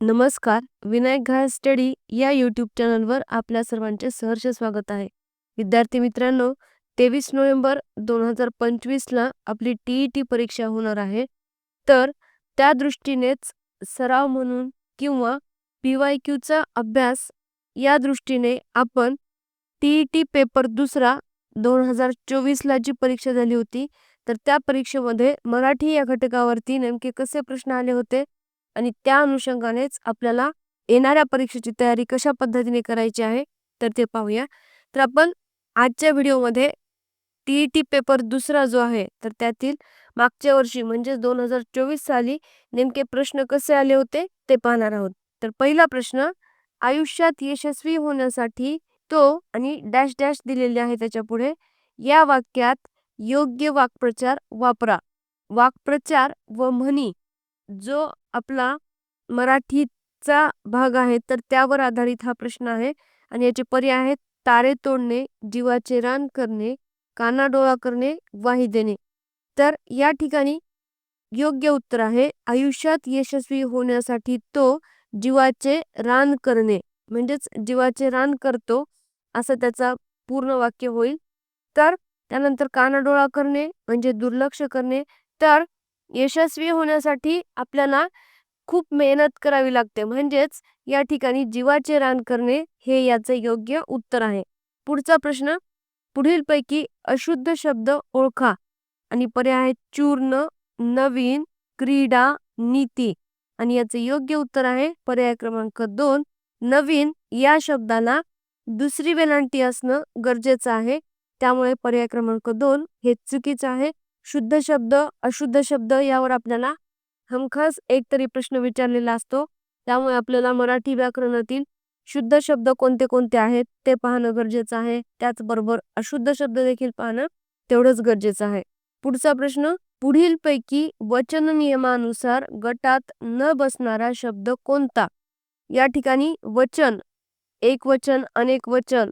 नमस्कार विनायक घाय स्टडी या यूट्यूब चॅनलवर आपल्या सर्वांचे सहर्ष स्वागत आहे. विद्यार्थी मित्रांनो तेवीस नोव्हेंबर दोन हजार पंचवीसला आपली टी ई टी परीक्षा होणार आहे. तर त्या दृष्टीनेच सराव म्हणून किंवा पी वाय क्यूचा अभ्यास या दृष्टीने आपण टी ई टी पेपर दुसरा दोन हजार चोवीसला जी परीक्षा झाली होती तर त्या परीक्षेमध्ये मराठी या घटकावरती नेमके कसे प्रश्न आले होते आणि त्या अनुषंगानेच आपल्याला येणाऱ्या परीक्षेची तयारी कशा पद्धतीने करायची आहे तर ते पाहूया. तर आपण आजच्या व्हिडिओमध्ये टी ई टी पेपर दुसरा जो आहे तर त्यातील मागच्या वर्षी म्हणजे दोन हजार चोवीस साली नेमके प्रश्न कसे आले होते ते पाहणार आहोत. तर पहिला प्रश्न आयुष्यात यशस्वी होण्यासाठी तो आणि डॅश डॅश दिलेले आहे त्याच्या पुढे या वाक्यात योग्य वाक्प्रचार वापरा. वाक्प्रचार व म्हणी. जो आपला मराठीचा भाग आहे तर त्यावर आधारित हा प्रश्न आहे. आणि याचे पर्याय आहेत तारे तोडणे जीवाचे रान करणे कानाडोळा करणे वाही देणे. तर या ठिकाणी योग्य उत्तर आहे. आयुष्यात यशस्वी होण्यासाठी तो जीवाचे रान करणे म्हणजेच जीवाचे रान करतो असं त्याचा पूर्ण वाक्य होईल. तर त्यानंतर कानाडोळा करणे म्हणजे दुर्लक्ष करणे. तर यशस्वी होण्यासाठी आपल्याला खूप मेहनत करावी लागते. म्हणजेच या ठिकाणी जीवाचे रान करणे हे याचे योग्य उत्तर आहे. पुढचा प्रश्न पुढीलपैकी अशुद्ध शब्द ओळखा आणि पर्याय आहे चूर्ण नवीन क्रीडा नीती आणि याचे योग्य उत्तर आहे पर्याय क्रमांक दोन. नवीन या शब्दाला दुसरी वेलांटी असणं गरजेचं आहे. त्यामुळे पर्याय क्रमांक दोन हे चुकीचं आहे. शुद्ध शब्द अशुद्ध शब्द यावर आपल्याला हमखास एक तरी प्रश्न विचारलेला असतो. त्यामुळे आपल्याला मराठी व्याकरणातील शुद्ध शब्द कोणते कोणते आहेत ते पाहणं गरजेचं आहे. त्याचबरोबर अशुद्ध शब्द देखील पाहणं तेवढंच गरजेचं आहे. पुढचा प्रश्न पुढीलपैकी वचन नियमानुसार गटात न बसणारा शब्द कोणता? या ठिकाणी वचन एक वचन अनेक वचन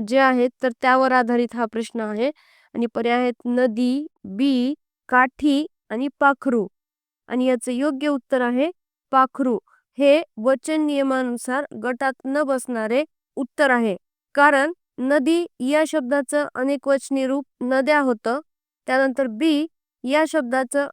जे आहेत तर त्यावर आधारित हा प्रश्न आहे. आणि पर्याय आहेत नदी बी काठी आणि पाखरू. आणि याचे योग्य उत्तर आहे पाखरू. हे वचन नियमानुसार गटात न बसणारे उत्तर आहे. कारण नदी या शब्दाचं अनेक वचनी रूप नद्या होतं. त्यानंतर बी या शब्दाचं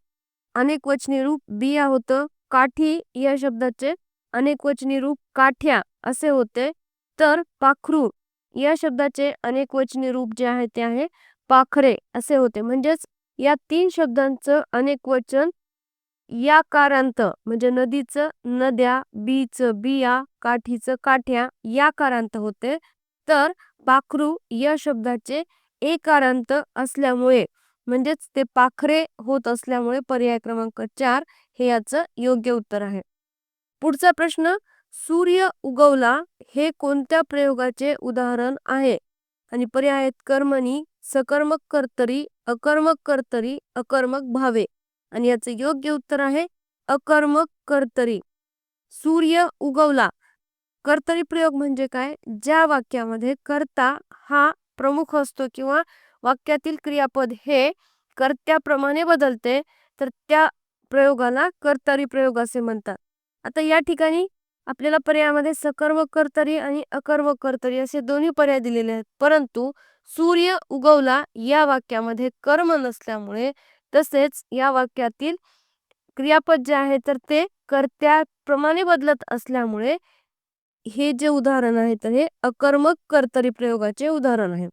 अनेक वचनी रूप बिया होतं. काठी या शब्दाचे अनेक वचनी रूप काठ्या असे होते. तर पाखरू या शब्दाचे अनेक वचनी रूप जे आहे ते आहे पाखरे असे होते. म्हणजेच या तीन शब्दांचं अनेक वचन या कारांत म्हणजे नदीचं नद्या बीचं बिया काठीचं काठ्या या कारांत होते. तर पाखरू या शब्दाचे एकारांत असल्यामुळे म्हणजेच ते पाखरे होत असल्यामुळे पर्याय क्रमांक चार हे याचं योग्य उत्तर आहे. पुढचा प्रश्न सूर्य उगवला हे कोणत्या प्रयोगाचे उदाहरण आहे? आणि पर्याय आहेत कर्मणी सकर्मक कर्तरी अकर्मक कर्तरी अकर्मक भावे. आणि याचे योग्य उत्तर आहे अकर्मक कर्तरी सूर्य उगवला. कर्तरी प्रयोग म्हणजे काय? ज्या वाक्यामध्ये कर्ता हा प्रमुख असतो किंवा वाक्यातील क्रियापद हे कर्त्याप्रमाणे बदलते तर त्या प्रयोगाला कर्तरी प्रयोग असे म्हणतात. आता या ठिकाणी आपल्याला पर्यायामध्ये सकर्मक कर्तरी आणि अकर्मक कर्तरी असे दोन्ही पर्याय दिलेले आहेत. परंतु सूर्य उगवला या वाक्यामध्ये कर्म नसल्यामुळे तसेच या वाक्यातील क्रियापद जे आहे तर ते कर्त्याप्रमाणे बदलत असल्यामुळे हे जे उदाहरण आहे तर हे अकर्मक कर्तरी प्रयोगाचे उदाहरण आहे.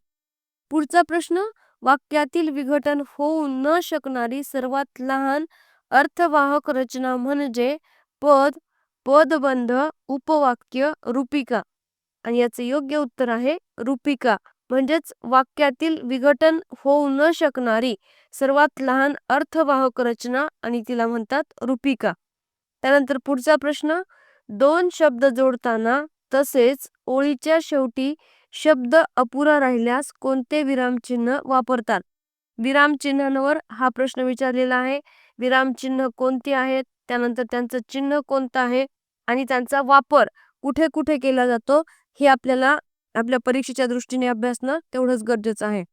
पुढचा प्रश्न वाक्यातील विघटन होऊ न शकणारी सर्वात लहान अर्थवाहक रचना म्हणजे पद पदबंध उपवाक्य रूपिका. आणि याचे योग्य उत्तर आहे रूपिका. म्हणजेच वाक्यातील विघटन होऊ न शकणारी सर्वात लहान अर्थवाहक रचना आणि तिला म्हणतात रूपिका. त्यानंतर पुढचा प्रश्न दोन शब्द जोडताना तसेच ओळीच्या शेवटी शब्द अपुरा राहिल्यास कोणते विरामचिन्ह वापरतात? विरामचिन्हांवर हा प्रश्न विचारलेला आहे. विरामचिन्ह कोणती आहेत? त्यानंतर त्यांचं चिन्ह कोणतं आहे? आणि त्यांचा वापर कुठे कुठे केला जातो? हे आपल्याला आपल्या परीक्षेच्या दृष्टीने अभ्यासणं तेवढंच गरजेचं आहे.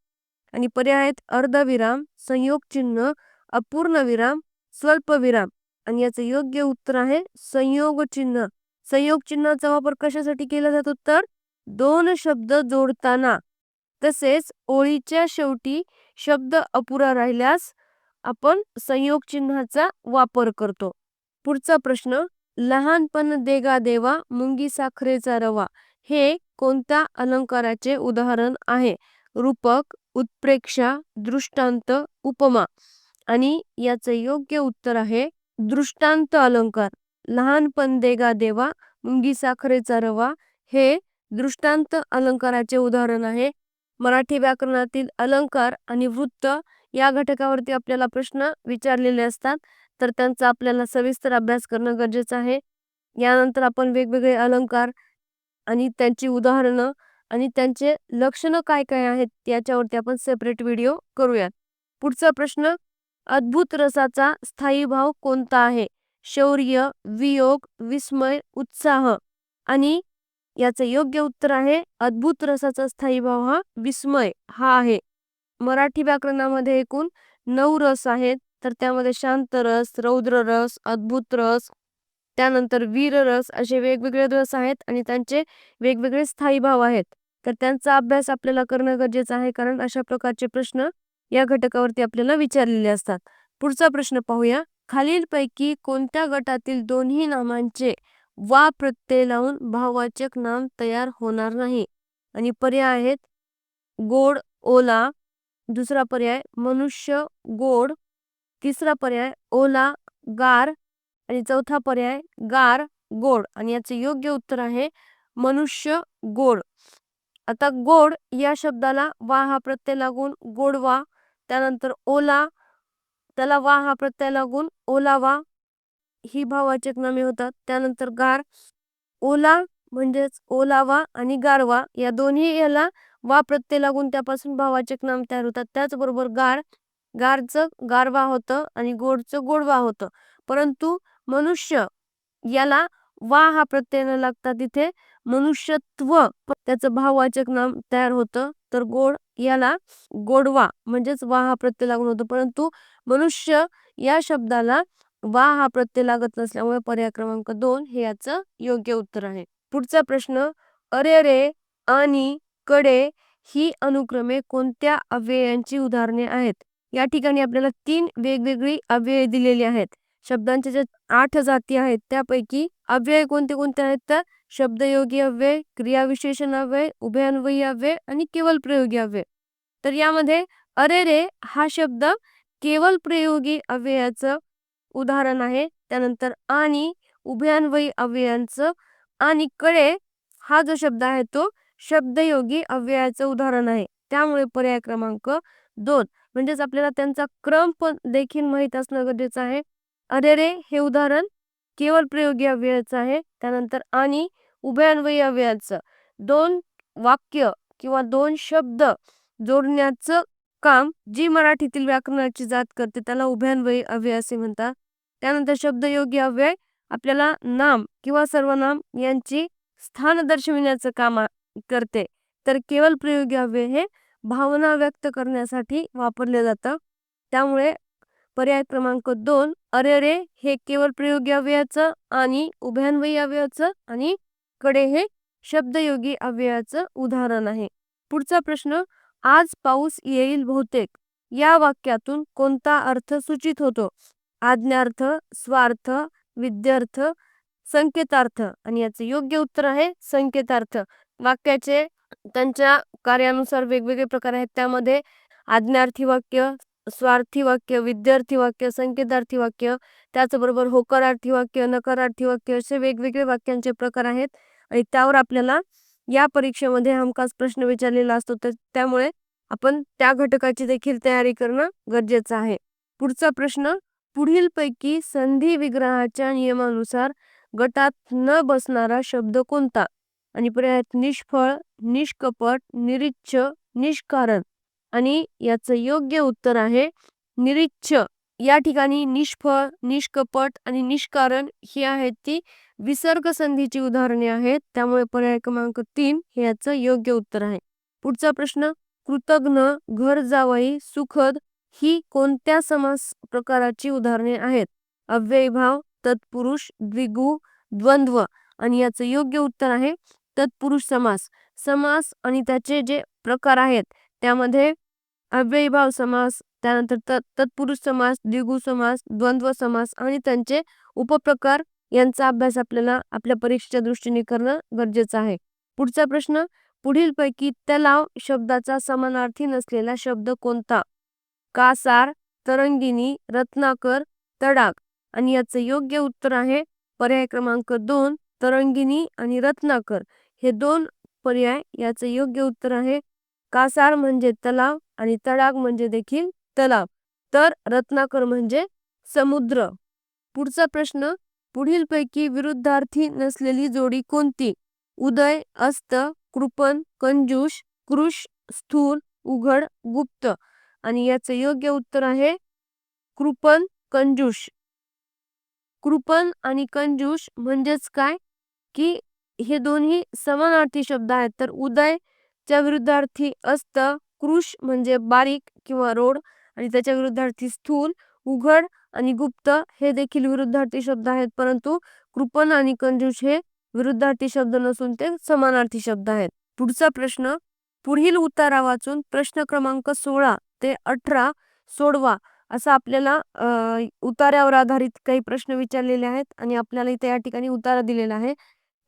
आणि पर्याय आहेत अर्धविराम संयोग चिन्ह अपूर्ण विराम स्वल्पविराम आणि याचं योग्य उत्तर आहे संयोग चिन्ह. संयोग चिन्हाचा वापर कशासाठी केला जातो तर दोन शब्द जोडताना. तसेच ओळीच्या शेवटी शब्द अपुरा राहिल्यास आपण संयोग चिन्हाचा वापर करतो. पुढचा प्रश्न लहानपण देगा देवा मुंगी साखरेचा रवा. हे कोणत्या अलंकाराचे उदाहरण आहे? रूपक उत्प्रेक्षा दृष्टांत उपमा. आणि याचं योग्य उत्तर आहे दृष्टांत अलंकार. लहानपण देगा देवा मुंगी साखरेचा रवा हे दृष्टांत अलंकाराचे उदाहरण आहे. मराठी व्याकरणातील अलंकार आणि वृत्त या घटकावरती आपल्याला प्रश्न विचारलेले असतात तर त्यांचा आपल्याला सविस्तर अभ्यास करणं गरजेचं आहे. यानंतर आपण वेगवेगळे अलंकार आणि त्यांची उदाहरणं आणि त्यांचे लक्षणं काय काय आहेत याच्यावरती आपण सेपरेट व्हिडिओ करूयात. पुढचा प्रश्न अद्भुत रसाचा स्थायी भाव कोणता आहे? शौर्य वियोग विस्मय उत्साह. आणि याचं योग्य उत्तर आहे अद्भुत रसाचा स्थायी भाव हा विस्मय हा आहे. मराठी व्याकरणामध्ये एकूण नऊ रस आहेत तर त्यामध्ये शांत रस रौद्र रस अद्भुत रस त्यानंतर वीर रस असे वेगवेगळे रस आहेत आणि त्यांचे वेगवेगळे स्थायी भाव आहेत. तर त्यांचा अभ्यास आपल्याला करणं गरजेचं आहे कारण अशा प्रकारचे प्रश्न या घटकावरती आपल्याला विचारलेले असतात. पुढचा प्रश्न पाहूया. खालीलपैकी कोणत्या गटातील दोन्ही नामांचे वा प्रत्यय लावून भाववाचक नाम तयार होणार नाही? आणि पर्याय आहेत. गोड ओला. दुसरा पर्याय मनुष्य गोड. तिसरा पर्याय ओला गार. आणि चौथा पर्याय गार गोड आणि याचे योग्य उत्तर आहे मनुष्य गोड. आता गोड या शब्दाला वा हा प्रत्यय लागून गोडवा त्यानंतर ओला त्याला वा हा प्रत्यय लागून ओलावा ही भाववाचक नामे होतात. त्यानंतर गार ओला म्हणजेच ओलावा आणि गारवा या दोन्ही याला वा प्रत्यय लागून त्यापासून भाववाचक नाम तयार होतात. त्याचबरोबर गार गारचं गारवा होतं आणि गोडचं गोडवा होतं. परंतु मनुष्य याला वा हा प्रत्यय न लागता तिथे मनुष्यत्व त्याचं भाववाचक नाम तयार होतं. तर गोड याला गोडवा म्हणजेच वा हा प्रत्यय लागून होतो. परंतु मनुष्य या शब्दाला वा हा प्रत्यय लागत नसल्यामुळे पर्याय क्रमांक दोन हे याचं योग्य उत्तर आहे. पुढचा प्रश्न अरे रे आणि कडे ही अनुक्रमे कोणत्या अव्ययांची उदाहरणे आहेत? या ठिकाणी आपल्याला तीन वेगवेगळी अव्यय दिलेली आहेत. शब्दांच्या ज्या आठ जाती आहेत त्यापैकी अव्यय कोणते कोणते आहेत तर शब्दयोगी अव्यय क्रियाविशेषण अव्यय उभयान्वयी अव्यय आणि केवळ प्रयोगी अव्यय. तर यामध्ये अरे रे हा शब्द केवळ प्रयोगी अव्ययाचं उदाहरण आहे. त्यानंतर आणि उभयान्वयी अव्ययांचं आणि कडे हा जो शब्द आहे तो शब्दयोगी अव्ययाचं उदाहरण आहे. त्यामुळे पर्याय क्रमांक दोन. म्हणजेच आपल्याला त्यांचा क्रम पण देखील माहीत असणं गरजेचं आहे. अरे रे हे उदाहरण केवळ प्रयोगी अव्ययाचं आहे. त्यानंतर आणि उभयान्वयी अव्ययाचं दोन वाक्य किंवा दोन शब्द जोडण्याचं काम जी मराठीतील व्याकरणाची जात करते त्याला उभयान्वयी अव्यय असे म्हणतात. त्यानंतर शब्दयोगी अव्यय आपल्याला नाम किंवा सर्वनाम यांची स्थान दर्शविण्याचं काम करते. तर केवळ प्रयोगी अव्यय हे भावना व्यक्त करण्यासाठी वापरले जातं. त्यामुळे पर्याय क्रमांक दोन अरे रे हे केवळ प्रयोगी अव्ययाचं आणि उभयान्वयी अव्ययाचं आणि कडे हे शब्दयोगी अव्ययाचं उदाहरण आहे. पुढचा प्रश्न आज पाऊस येईल बहुतेक. या वाक्यातून कोणता अर्थ सूचित होतो? आज्ञार्थ स्वार्थ विद्यार्थ संकेतार्थ. आणि याचं योग्य उत्तर आहे संकेतार्थ. वाक्याचे त्यांच्या कार्यानुसार वेगवेगळे प्रकार आहेत. त्यामध्ये आज्ञार्थी वाक्य स्वार्थी वाक्य विद्यार्थी वाक्य संकेतार्थी वाक्य त्याचबरोबर होकारार्थी वाक्य नकारार्थी वाक्य असे वेगवेगळे वाक्यांचे प्रकार आहेत. आणि त्यावर आपल्याला या परीक्षेमध्ये हमखास प्रश्न विचारलेला असतो. तर त्यामुळे आपण त्या घटकाची देखील तयारी करणं गरजेचं आहे. पुढचा प्रश्न पुढील पैकी संधी विग्रहाच्या नियमानुसार गटात न बसणारा शब्द कोणता? आणि पर्यायात निष्फळ निष्कपट निरीच्छ निष्कारण आणि याचं योग्य उत्तर आहे निरीच्छ. या ठिकाणी निष्फळ निष्कपट आणि निष्कारण ही आहेत ती विसर्ग संधीची उदाहरणे आहेत. त्यामुळे पर्याय क्रमांक तीन हे याचं योग्य उत्तर आहे. पुढचा प्रश्न कृतज्ञ घर जावई सुखद ही कोणत्या समास प्रकाराची उदाहरणे आहेत? अव्ययभाव तत्पुरुष द्विगु द्वंद्व आणि याचं योग्य उत्तर आहे तत्पुरुष समास. समास आणि त्याचे जे प्रकार आहेत त्यामध्ये अव्ययीभाव समास त्यानंतर तत् तत्पुरुष समास द्विगु समास द्वंद्व समास आणि त्यांचे उपप्रकार यांचा अभ्यास आपल्याला आपल्या परीक्षेच्या दृष्टीने करणं गरजेचं आहे. पुढचा प्रश्न पुढीलपैकी तलाव शब्दाचा समानार्थी नसलेला शब्द कोणता? कासार तरंगिणी रत्नाकर तडाग. आणि याचं योग्य उत्तर आहे पर्याय क्रमांक दोन तरंगिणी आणि रत्नाकर. हे दोन पर्याय याचं योग्य उत्तर आहे कासार म्हणजे तलाव आणि तडाग म्हणजे देखील तलाव. तर रत्नाकर म्हणजे समुद्र. पुढचा प्रश्न पुढीलपैकी विरुद्धार्थी नसलेली जोडी कोणती? उदय अस्त कृपन कंजूष कृष स्थूल उघड गुप्त. आणि याचं योग्य उत्तर आहे कृपन कंजूष. कृपन आणि कंजूष म्हणजेच काय? की हे दोन्ही समानार्थी शब्द आहेत. तर उदय च्या विरुद्धार्थी अस्त कृष म्हणजे बारीक किंवा रोड आणि त्याच्या विरुद्धार्थी स्थूल उघड आणि गुप्त हे देखील विरुद्धार्थी शब्द आहेत. परंतु कृपण आणि कंजूष हे विरुद्धार्थी शब्द नसून ते समानार्थी शब्द आहेत. पुढचा प्रश्न पुढील उतारा वाचून प्रश्न क्रमांक सोळा ते अठरा सोडवा असं आपल्याला उतार्यावर आधारित काही प्रश्न विचारलेले आहेत आणि आपल्याला इथे या ठिकाणी उतारा दिलेला आहे.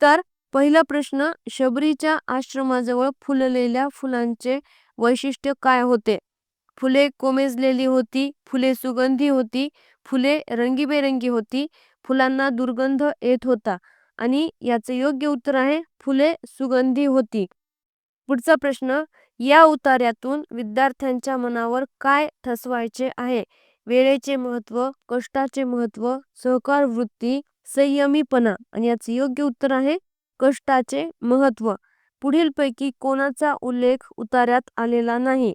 तर पहिला प्रश्न शबरीच्या आश्रमाजवळ फुललेल्या फुलांचे वैशिष्ट्य काय होते? फुले कोमेजलेली होती फुले सुगंधी होती फुले रंगीबेरंगी होती फुलांना दुर्गंध येत होता आणि याचं योग्य उत्तर आहे फुले सुगंधी होती. पुढचा प्रश्न या उतार्यातून विद्यार्थ्यांच्या मनावर काय ठसवायचे आहे? वेळेचे महत्त्व कष्टाचे महत्त्व सहकार वृत्ती संयमीपणा आणि याचं योग्य उत्तर आहे कष्टाचे महत्त्व पुढीलपैकी कोणाचा उल्लेख उतार्यात आलेला नाही.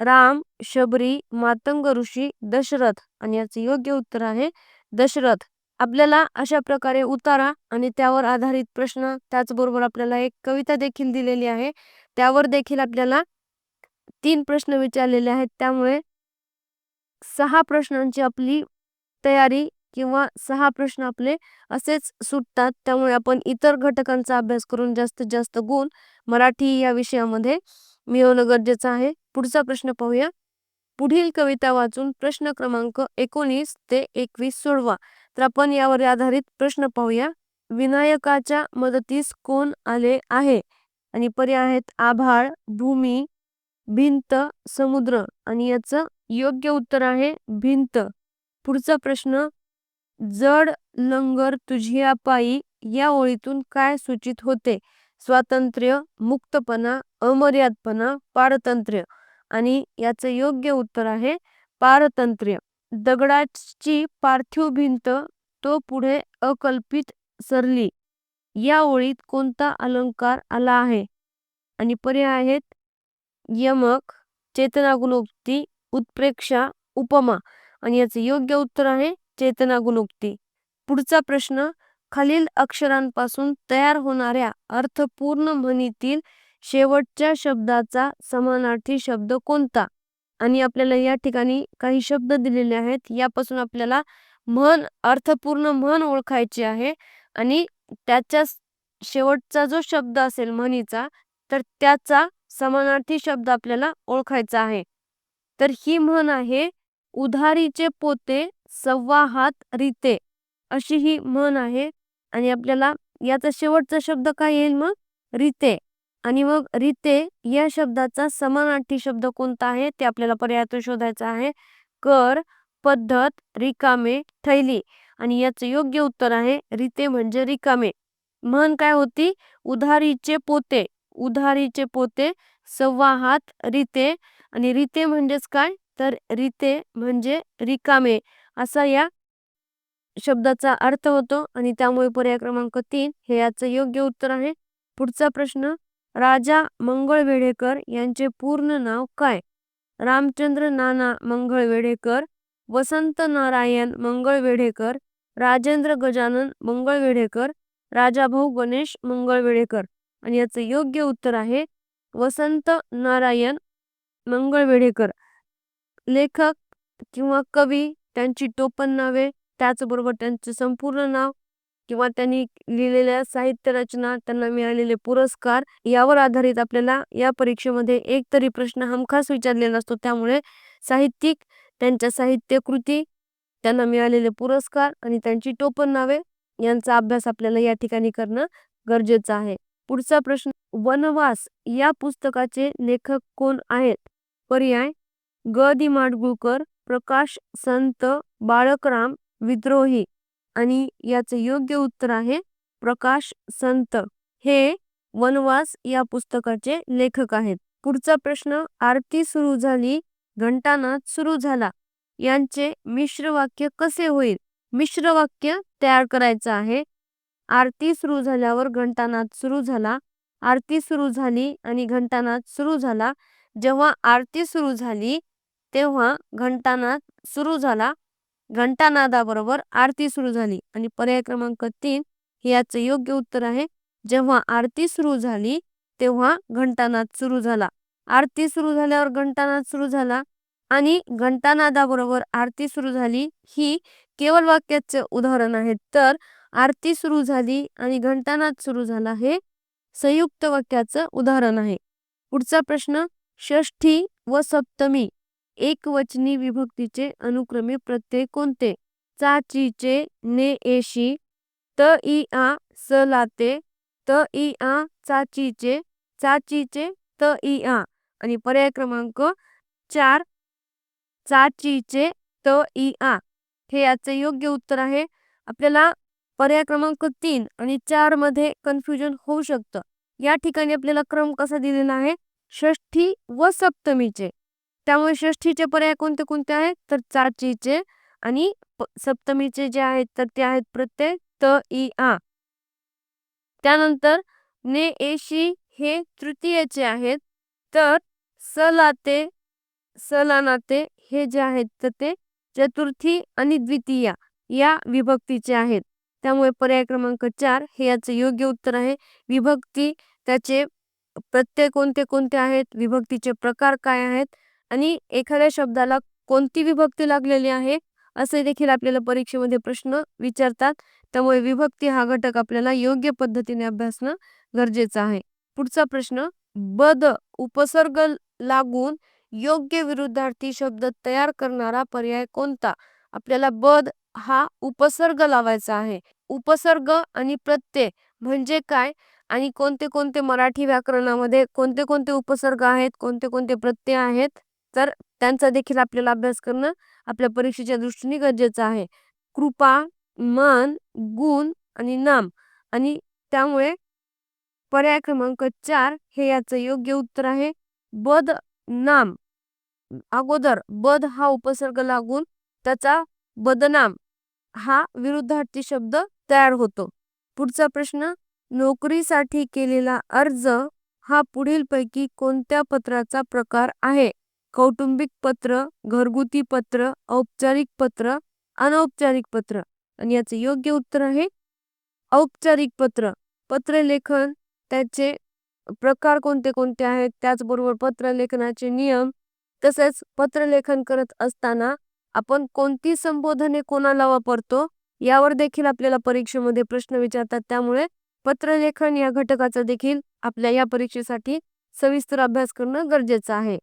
राम शबरी मातंग ऋषी दशरथ आणि याचे योग्य उत्तर आहे दशरथ. आपल्याला अशा प्रकारे उतारा आणि त्यावर आधारित प्रश्न त्याचबरोबर आपल्याला एक कविता देखील दिलेली आहे. त्यावर देखील आपल्याला तीन प्रश्न विचारलेले आहेत. त्यामुळे सहा प्रश्नांची आपली तयारी किंवा सहा प्रश्न आपले असेच सुटतात. त्यामुळे आपण इतर घटकांचा अभ्यास करून जास्तीत जास्त गुण मराठी या विषयामध्ये मिळवणं गरजेचं आहे. पुढचा प्रश्न पाहूया. पुढील कविता वाचून प्रश्न क्रमांक एकोणीस ते एकवीस सोडवा. तर आपण यावर आधारित प्रश्न पाहूया. विनायकाच्या मदतीस कोण आले आहे? आणि पर्याय आहेत आभाळ भूमी भिंत समुद्र. आणि याचं योग्य उत्तर आहे भिंत. पुढचा प्रश्न जड लंगर तुझिया पायी या ओळीतून काय सूचित होते? स्वातंत्र्य मुक्तपणा अमर्यादपणा पारतंत्र्य. आणि याचं योग्य उत्तर आहे पारतंत्र्य. दगडाची पार्थिव भिंत तो पुढे अकल्पित सरली. या ओळीत कोणता अलंकार आला आहे? आणि पर्याय आहेत यमक चेतनागुणोक्ती उत्प्रेक्षा उपमा. आणि याचं योग्य उत्तर आहे चेतना गुणोक्ती. पुढचा प्रश्न खालील अक्षरांपासून तयार होणाऱ्या अर्थपूर्ण म्हणीतील शेवटच्या शब्दाचा समानार्थी शब्द कोणता? आणि आपल्याला या ठिकाणी काही शब्द दिलेले आहेत. यापासून आपल्याला म्हण अर्थपूर्ण म्हण ओळखायची आहे. आणि त्याच्या शेवटचा जो शब्द असेल म्हणीचा तर त्याचा समानार्थी शब्द आपल्याला ओळखायचा आहे. तर ही म्हण आहे उधारीचे पोते सव्वा हात रिते अशी ही म्हण आहे. आणि आपल्याला याचा शेवटचा शब्द काय येईल मग? रीते. आणि मग रीते या शब्दाचा समानार्थी शब्द कोणता आहे? ते आपल्याला पर्यायातून शोधायचा आहे. कर पद्धत रिकामे थैली आणि याचं योग्य उत्तर आहे रिते म्हणजे रिकामे. म्हण काय होती? उधारीचे पोते. उधारीचे पोते सव्वा हात रिते. आणि रिते म्हणजेच काय? तर रिते म्हणजे रिकामे. असा या शब्दाचा अर्थ होतो. आणि त्यामुळे पर्याय क्रमांक तीन हे याचं योग्य उत्तर आहे. पुढचा प्रश्न राजा मंगळ वेढेकर यांचे पूर्ण नाव काय? रामचंद्र नाना मंगळ वेढेकर वसंत नारायण मंगळ वेढेकर राजेंद्र गजानन मंगळवेढेकर राजाभाऊ गणेश मंगळवेढेकर. आणि याचं योग्य उत्तर आहे वसंत नारायण मंगळ वेढेकर लेखक किंवा कवी त्यांची टोपण नावे त्याचबरोबर त्यांचे संपूर्ण नाव किंवा त्यांनी लिहिलेल्या साहित्य रचना त्यांना मिळालेले पुरस्कार यावर आधारित आपल्याला या परीक्षेमध्ये एक तरी प्रश्न हमखास विचारलेला असतो. त्यामुळे साहित्यिक त्यांच्या साहित्य कृती त्यांना मिळालेले पुरस्कार आणि त्यांची टोपण नावे यांचा अभ्यास आपल्याला या ठिकाणी करणं गरजेचं आहे. पुढचा प्रश्न वनवास या पुस्तकाचे लेखक कोण आहेत? पर्याय ग दि माडगुळकर प्रकाश संत बाळकराम विद्रोही. आणि याचे योग्य उत्तर आहे प्रकाश संत. हे वनवास या पुस्तकाचे लेखक आहेत. पुढचा प्रश्न आरती सुरू झाली घंटानाद सुरू झाला. यांचे मिश्र वाक्य कसे होईल? मिश्र वाक्य तयार करायचं आहे. आरती सुरू झाल्यावर घंटानाद सुरू झाला. आरती सुरू झाली आणि घंटानाद सुरू झाला. जेव्हा आरती सुरू झाली तेव्हा घंटानाद सुरू झाला. घंटानादाबरोबर आरती सुरू झाली आणि पर्याय क्रमांक तीन हे याचं योग्य उत्तर आहे. जेव्हा आरती सुरू झाली तेव्हा घंटानाद सुरू झाला. आरती सुरू झाल्यावर घंटानाद सुरू झाला आणि घंटानादाबरोबर आरती सुरू झाली ही केवळ वाक्याचे उदाहरण आहे तर आरती सुरू झाली आणि घंटानाद सुरू झाला हे संयुक्त वाक्याचं उदाहरण आहे. पुढचा प्रश्न षष्ठी व सप्तमी एकवचनी विभक्तीचे अनुक्रमे प्रत्यय कोणते? चा चाचीचे ने एशी त इ आ स लाते त इ आ चाचीचे चाचीचे त इ आ आणि पर्याय क्रमांक चार चा ची चे त इ आ. हे याचे योग्य उत्तर आहे. आपल्याला पर्याय क्रमांक तीन आणि चारमध्ये कन्फ्युजन होऊ शकतं. या ठिकाणी आपल्याला क्रम कसा दिलेला आहे? षष्ठी व सप्तमीचे. त्यामुळे षष्ठीचे पर्याय कोणते कोणते आहेत? तर चाचीचे आणि सप्तमीचे जे आहेत तर ते आहेत प्रत्यय त इ आ. त्यानंतर ने एशी हे तृतीयचे आहेत. तर सलाते सलानाते हे जे आहेत तर ते चतुर्थी आणि द्वितीया या विभक्तीचे आहेत. त्यामुळे पर्याय क्रमांक चार हे याचे योग्य उत्तर आहे. विभक्ती त्याचे प्रत्यय कोणते कोणते आहेत? विभक्तीचे प्रकार काय आहेत? आणि एखाद्या शब्दाला कोणती विभक्ती लागलेली आहे असे देखील आपल्याला परीक्षेमध्ये प्रश्न विचारतात. त्यामुळे विभक्ती हा घटक आपल्याला योग्य पद्धतीने अभ्यासणं गरजेचं आहे. पुढचा प्रश्न बद उपसर्ग लागून योग्य विरुद्धार्थी शब्द तयार करणारा पर्याय कोणता? आपल्याला बद हा उपसर्ग लावायचा आहे. उपसर्ग आणि प्रत्यय म्हणजे काय? आणि कोणते कोणते मराठी व्याकरणामध्ये कोणते कोणते उपसर्ग आहेत? कोणते कोणते प्रत्यय आहेत? तर त्यांचा देखील आपल्याला अभ्यास करणं आपल्या परीक्षेच्या दृष्टीने गरजेचं आहे. कृपा मान गुण आणि नाम आणि त्यामुळे पर्याय क्रमांक चार हे याचं योग्य उत्तर आहे. बद नाम. अगोदर बद हा उपसर्ग लागून त्याचा बदनाम हा विरुद्धार्थी शब्द तयार होतो. पुढचा प्रश्न नोकरीसाठी केलेला अर्ज हा पुढीलपैकी कोणत्या पत्राचा प्रकार आहे? कौटुंबिक पत्र घरगुती पत्र औपचारिक पत्र अनौपचारिक पत्र. आणि याचे योग्य उत्तर आहे औपचारिक पत्र. पत्रलेखन त्याचे प्रकार कोणते कोणते आहेत? त्याचबरोबर पत्रलेखनाचे नियम. तसेच पत्रलेखन करत असताना आपण कोणती संबोधने कोणाला वापरतो? यावर देखील आपल्याला परीक्षेमध्ये प्रश्न विचारतात. त्यामुळे पत्रलेखन या घटकाचा देखील आपल्या या परीक्षेसाठी सविस्तर अभ्यास करणं गरजेचं आहे.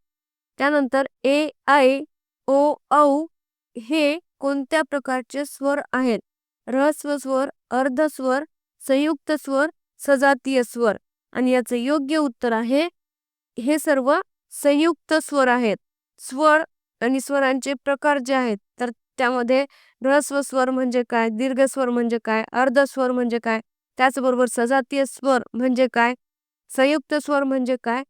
त्यानंतर ए आय ओ औ हे कोणत्या प्रकारचे स्वर आहेत? रहस्व स्वर अर्धस्वर संयुक्त स्वर सजातीय स्वर. आणि याचं योग्य उत्तर आहे हे सर्व संयुक्त स्वर आहेत. स्वर आणि स्वरांचे प्रकार जे आहेत तर त्यामध्ये रहस्व स्वर म्हणजे काय दीर्घ स्वर म्हणजे काय अर्धस्वर म्हणजे काय त्याचबरोबर सजातीय स्वर म्हणजे काय संयुक्त स्वर म्हणजे काय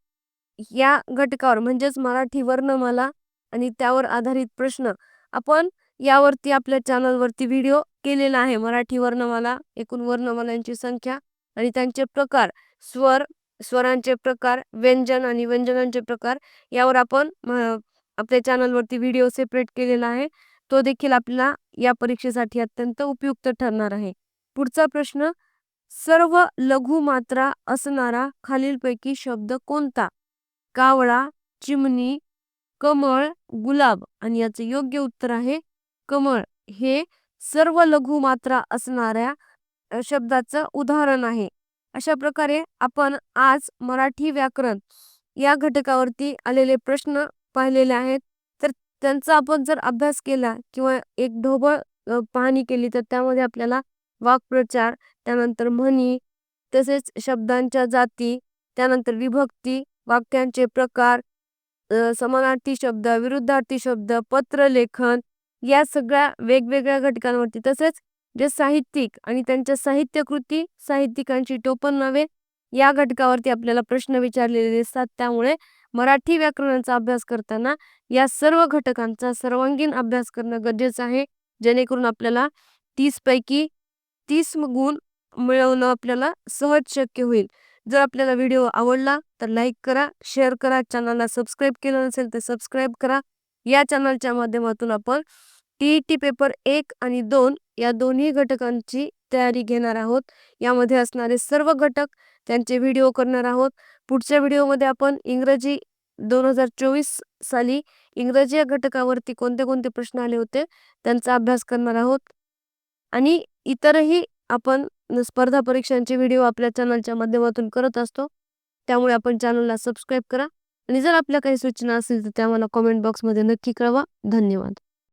या घटकावर म्हणजेच मराठी वर्णमाला आणि त्यावर आधारित प्रश्न आपण यावरती आपल्या चॅनलवरती व्हिडिओ केलेला आहे. मराठी वर्णमाला एकूण वर्णमालांची संख्या आणि त्यांचे प्रकार स्वर स्वरांचे प्रकार व्यंजन आणि व्यंजनांचे प्रकार यावर आपण आपल्या चॅनलवरती व्हिडिओ सेपरेट केलेला आहे. तो देखील आपल्याला या परीक्षेसाठी अत्यंत उपयुक्त ठरणार आहे. पुढचा प्रश्न सर्व लघु मात्रा असणारा खालीलपैकी शब्द कोणता? कावळा चिमणी कमळ गुलाब. आणि याचे योग्य उत्तर आहे कमळ. हे सर्व लघु मात्रा असणाऱ्या शब्दाचं उदाहरण आहे. अशा प्रकारे आपण आज मराठी व्याकरण या घटकावरती आलेले प्रश्न पाहिलेले आहेत. तर त्यांचा आपण जर अभ्यास केला किंवा एक ढोबळ पाहणी केली तर त्यामध्ये आपल्याला वाक्प्रचार त्यानंतर म्हणी तसेच शब्दांच्या जाती त्यानंतर विभक्ती वाक्यांचे प्रकार समानार्थी शब्द विरुद्धार्थी शब्द पत्रलेखन या सगळ्या वेगवेगळ्या घटकांवरती. तसेच जे साहित्यिक आणि त्यांच्या साहित्यकृती साहित्यिकांची टोपण नावे या घटकावरती आपल्याला प्रश्न विचारलेले दिसतात. त्यामुळे मराठी व्याकरणाचा अभ्यास करताना या सर्व घटकांचा सर्वांगीण अभ्यास करणं गरजेचं आहे. जेणेकरून आपल्याला तीस पैकी तीस गुण मिळवणं आपल्याला सहज शक्य होईल. जर आपल्याला व्हिडिओ आवडला तर लाईक करा शेअर करा चॅनलला सबस्क्राईब केलं नसेल तर सबस्क्राईब करा. या चॅनलच्या माध्यमातून आपण टी ई टी पेपर एक आणि दोन या दोन्ही घटकांची तयारी घेणार आहोत. यामध्ये असणारे सर्व घटक त्यांचे व्हिडिओ करणार आहोत. पुढच्या व्हिडिओमध्ये आपण इंग्रजी दोन हजार चोवीस साली इंग्रजी या घटकावरती कोणते कोणते प्रश्न आले होते त्यांचा अभ्यास करणार आहोत. आणि इतरही आपण स्पर्धा परीक्षांचे व्हिडिओ आपल्या चॅनलच्या माध्यमातून करत असतो. त्यामुळे आपण चॅनलला सबस्क्राईब करा. आणि जर आपल्या काही सूचना असतील तर त्या मला कॉमेंट बॉक्समध्ये नक्की कळवा. धन्यवाद.